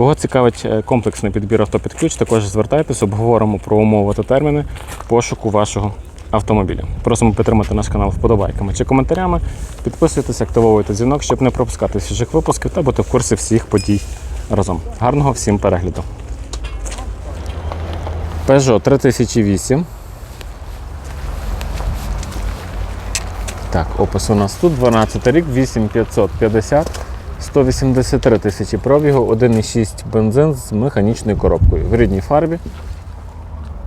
Кого цікавить е, комплексний підбір авто під ключ, також звертайтесь, обговоримо про умови та терміни пошуку вашого автомобіля. Просимо підтримати наш канал вподобайками чи коментарями. Підписуйтесь, активовуйте дзвінок, щоб не пропускати свіжих випусків та бути в курсі всіх подій разом. Гарного всім перегляду! Peugeot 3008. Так, опис у нас тут 12 рік, 8550, 183 тисячі пробігу, 1,6 бензин з механічною коробкою в рідній фарбі.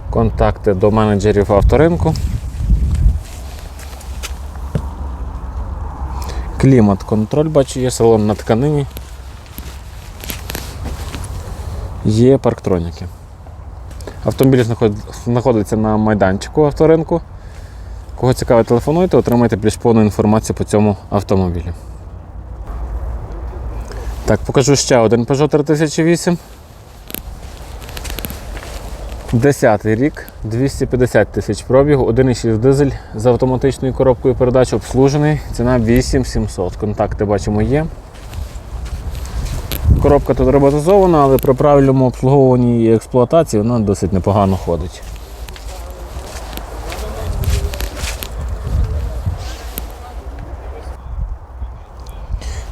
Контакти до менеджерів авторинку. Клімат контроль, бачу, є салон на тканині. Є парктроніки. Автомобіль знаходиться на майданчику авторинку. Кого цікавить, телефонуйте, отримайте більш повну інформацію по цьому автомобілю. Так, покажу ще один Peugeot 3008. 10 рік, 250 тисяч пробігу, 1,6 дизель з автоматичною коробкою передач обслужений. Ціна 8700. Контакти бачимо є. Коробка тут роботизована, але при правильному обслуговуванні і експлуатації вона досить непогано ходить.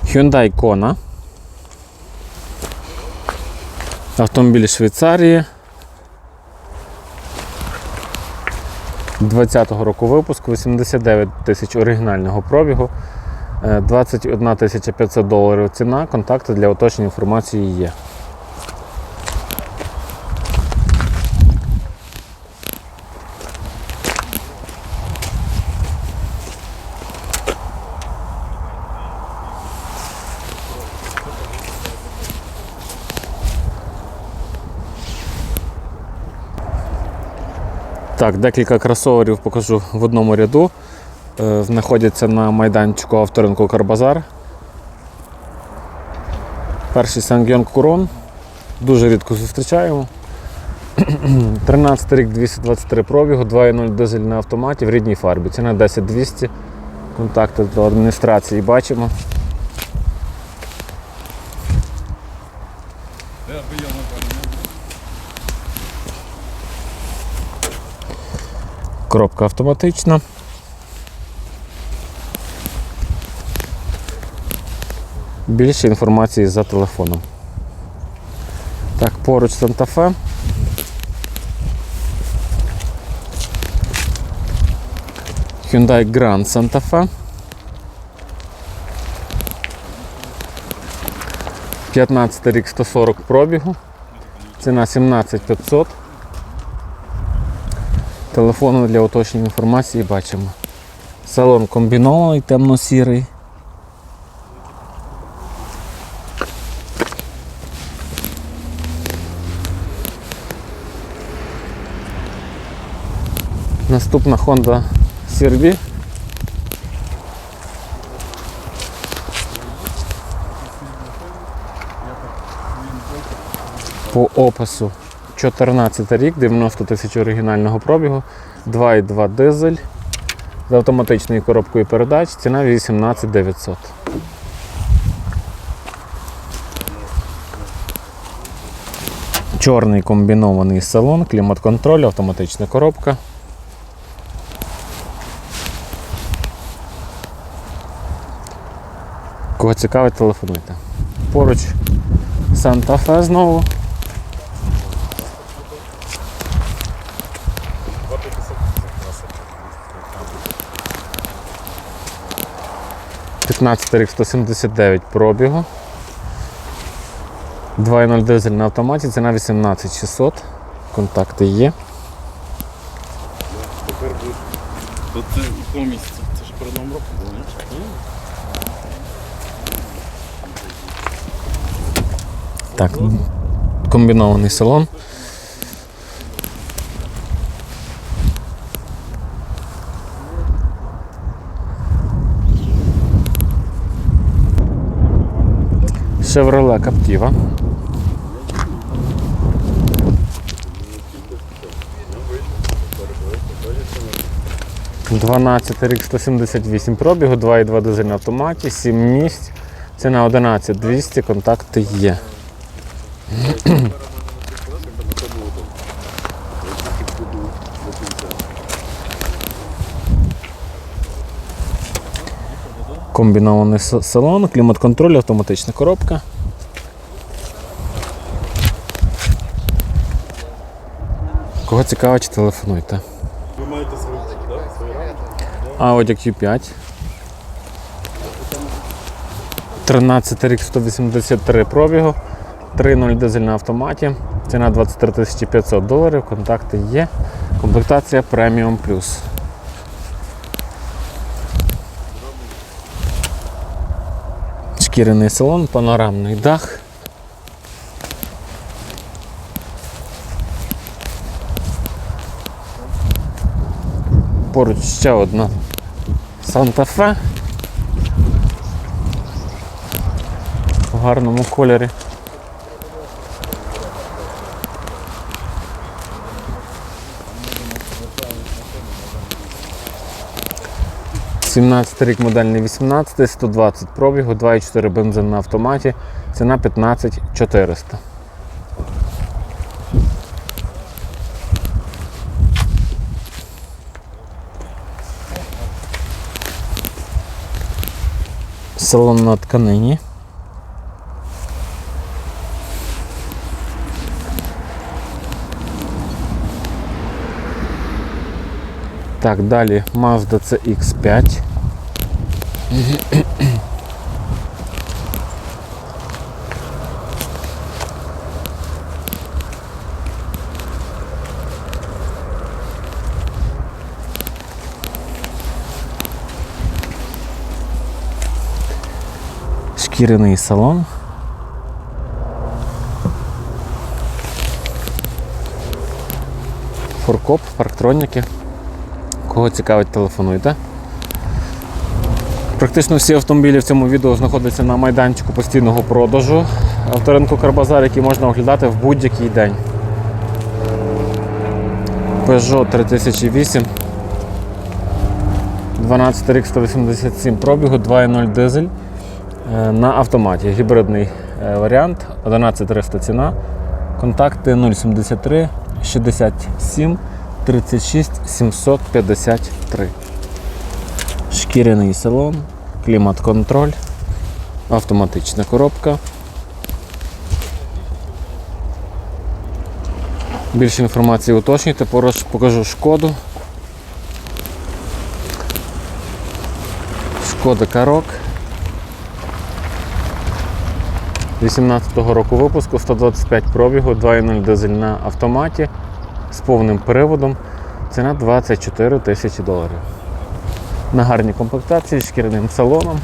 Hyundai Kona. Автомобіль Швейцарії. 20-го року випуску, 89 тисяч оригінального пробігу, е, 21 тисяча 500 доларів ціна, контакти для уточнення інформації є. Так, декілька кросоверів покажу в одному ряду. Е, Знаходяться на майданчику авторинку Карбазар. Перший Сангйон Курон. Дуже рідко зустрічаємо. 13 рік 223 пробігу, 2.0 дизель на автоматі в рідній фарбі. Ціна 10200. Контакти до адміністрації бачимо. Коробка автоматична. Більше інформації за телефоном. Так, поруч Санта-Фе. Hyundai Grand Santa Fe. 15 рік 140 пробігу. Ціна 17500. Телефону для уточнення інформації бачимо. Салон комбінований, темно-сірий. Наступна Honda CR-V. По опису 14 рік, 90 тисяч оригінального пробігу, 2,2 дизель з автоматичною коробкою передач, ціна 18 900. Чорний комбінований салон, клімат-контроль, автоматична коробка. Кого цікавить, телефонуйте. Поруч Санта-Фе знову. П'ятнадцятий рік 179 пробігу. 2.0 дизель на автоматі, ціна 18600. Контакти є. Тепер буде. Якого місяця? Це ж перед новим роком було, ні? Так, комбінований салон. Chevrolet Captiva. Дванадцятий рік 178 пробігу, 2,2 дизель на автоматі, 7 місць. Ціна 11 200, контакти є. Комбінований салон, клімат-контроль, автоматична коробка. Кого цікавить, телефонуйте. Ви маєте свої, свої рамки? Audi Q5. 13 рік 183 пробігу. 3.0 дизель на автоматі. Ціна 23 500 доларів. Контакти є. Комплектація Premium Plus. Шкіряний салон, панорамний дах. Поруч ще одна Санта-Фе. В гарному кольорі. Сімнадцятий рік модельний 18, 120 пробігу, 2,4 бензин на автоматі, ціна 15 400. Салон на тканині. Так, далі Mazda CX5. Шкіряний салон. Форкоп, парктроніки. Кого цікавить, телефонуйте. Практично всі автомобілі в цьому відео знаходяться на майданчику постійного продажу авторинку Карбазар, який можна оглядати в будь-який день. Peugeot 3008. 12 рік 187 пробігу, 2.0 дизель е, на автоматі. Гібридний е, варіант, 11300 ціна. Контакти 073 67 36 753. Шкіряний салон, клімат-контроль, автоматична коробка. Більше інформації уточнюйте, поруч покажу шкоду. Шкода Карок. 18-го року випуску, 125 пробігу, 2.0 дизель на автоматі з повним приводом. Ціна 24 тисячі доларів. На гарній комплектації з шкіряним салоном.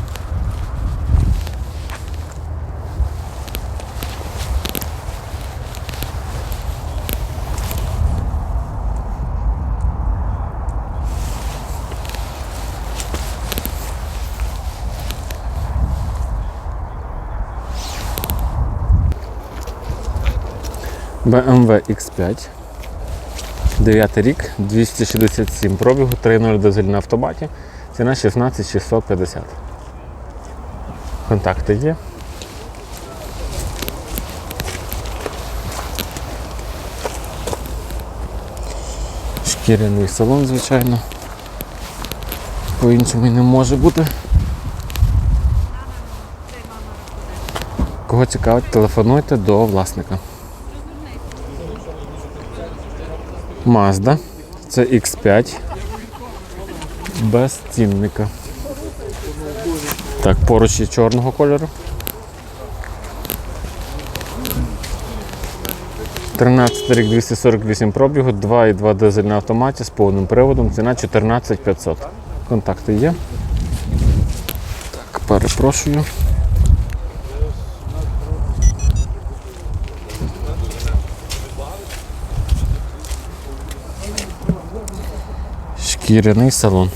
BMW X5. 9 рік, 267 пробігу, 3.0 дизель на автоматі. Ціна 16 650. Контакти є. Шкіряний салон, звичайно. По-іншому не може бути. Кого цікавить, телефонуйте до власника. Mazda. Це X5. Без цінника. Так, поруч є чорного кольору. 13 рік 248 пробігу, 2,2 дизель на автоматі з повним приводом. Ціна 14 500. Контакти є. Так, перепрошую. Шкіряний салон.